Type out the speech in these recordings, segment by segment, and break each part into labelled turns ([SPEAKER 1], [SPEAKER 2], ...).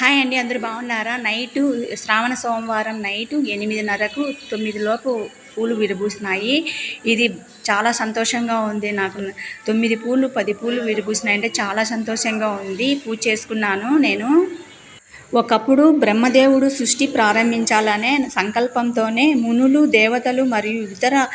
[SPEAKER 1] Hi అండి అందరూ బాగున్నారా? నైటు శ్రావణ సోమవారం నైటు ఎనిమిదిన్నరకు తొమ్మిది లోపు పూలు విరబూసినాయి. ఇది చాలా సంతోషంగా ఉంది నాకు. తొమ్మిది పూలు పది పూలు విరబూసినాయి అంటే చాలా సంతోషంగా ఉంది. పూజ చేసుకున్నాను నేను. ఒకప్పుడు బ్రహ్మదేవుడు సృష్టి ప్రారంభించాలనే సంకల్పంతోనే మునులు దేవతలు మరియు ఇతర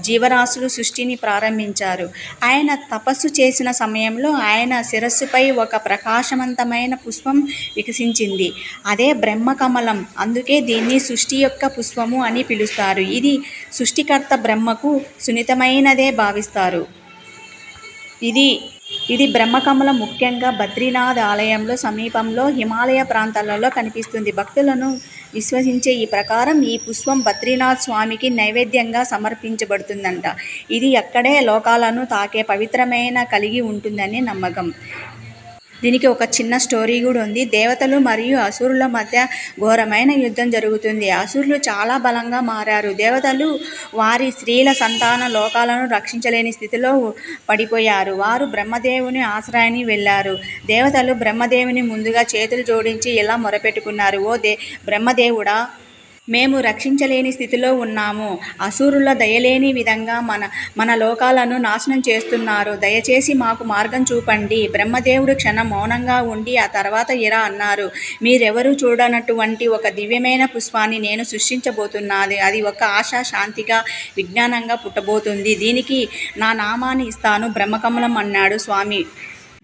[SPEAKER 1] జీవరాశులు సృష్టిని ప్రారంభించారు. ఆయన తపస్సు చేసిన సమయంలో ఆయన శిరస్సుపై ఒక ప్రకాశవంతమైన పుష్పం వికసించింది. అదే బ్రహ్మకమలం. అందుకే దీన్ని సృష్టి యొక్క పుష్పము అని పిలుస్తారు. ఇది సృష్టికర్త బ్రహ్మకు సున్నితమైనదే భావిస్తారు. ఇది ఇది బ్రహ్మకమలం ముఖ్యంగా బద్రీనాథ్ ఆలయంలో సమీపంలో హిమాలయ ప్రాంతాలలో కనిపిస్తుంది. భక్తులను విశ్వసించే ఈ ప్రకారం ఈ పుష్పం బద్రీనాథ్ స్వామికి నైవేద్యంగా సమర్పించబడుతుందంట. ఇది అక్కడే లోకాలను తాకే పవిత్రమైన కలిగి ఉంటుందని నమ్మకం. దీనికి ఒక చిన్న స్టోరీ కూడా ఉంది. దేవతలు మరియు అసురుల మధ్య ఘోరమైన యుద్ధం జరుగుతుంది. అసురులు చాలా బలంగా మారారు. దేవతలు వారి స్త్రీల సంతాన లోకాలను రక్షించలేని స్థితిలో పడిపోయారు. వారు బ్రహ్మదేవుని ఆశ్రయాన్ని వెళ్ళారు. దేవతలు బ్రహ్మదేవుని ముందుగా చేతులు జోడించి ఇలా మొరపెట్టుకున్నారు. ఓ దే బ్రహ్మదేవుడా మేము రక్షించలేని స్థితిలో ఉన్నాము. అసురుల దయలేని విధంగా మన మన లోకాలను నాశనం చేస్తున్నారు. దయచేసి మాకు మార్గం చూపండి. బ్రహ్మదేవుడు క్షణం మౌనంగా ఉండి ఆ తర్వాత ఇలా అన్నారు. మీరెవరూ చూడనటువంటి ఒక దివ్యమైన పుష్పాన్ని నేను సృష్టించబోతున్నాది అది ఒక ఆశ శాంతిగా విజ్ఞానంగా పుట్టబోతుంది. దీనికి నా నామాన్ని ఇస్తాను. బ్రహ్మకమలం అన్నాడు స్వామి.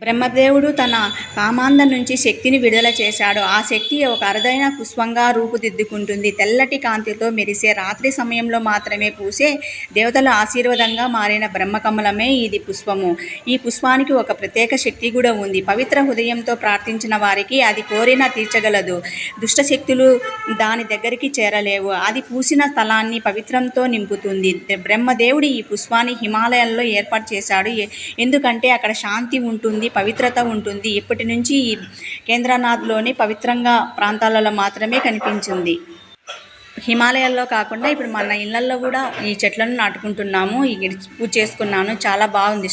[SPEAKER 1] బ్రహ్మదేవుడు తన కామాంధ నుంచి శక్తిని విడుదల చేశాడు. ఆ శక్తి ఒక అరుదైన పుష్పంగా రూపుదిద్దుకుంటుంది. తెల్లటి కాంతితో మెరిసే రాత్రి సమయంలో మాత్రమే పూసే దేవతల ఆశీర్వాదంగా మారిన బ్రహ్మకమలమే ఇది పుష్పము. ఈ పుష్పానికి ఒక ప్రత్యేక శక్తి కూడా ఉంది. పవిత్ర హృదయంతో ప్రార్థించిన వారికి అది కోరిన తీర్చగలదు. దుష్ట శక్తులు దాని దగ్గరికి చేరలేవు. అది పూసిన స్థలాన్ని పవిత్రంతో నింపుతుంది. బ్రహ్మదేవుడు ఈ పుష్పాన్ని హిమాలయాల్లో ఏర్పాటు చేశాడు. ఎందుకంటే అక్కడ శాంతి ఉంటుంది. పవిత్రత ఉంటుంది. ఇప్పటి నుంచి ఈ కేంద్రనాథ్లోని పవిత్రంగా ప్రాంతాలలో మాత్రమే కనిపించింది. హిమాలయాల్లో కాకుండా ఇప్పుడు మన ఇళ్ళల్లో కూడా ఈ చెట్లను నాటుకుంటున్నాము. ఈ పూజ చేసుకున్నాను. చాలా బాగుంది.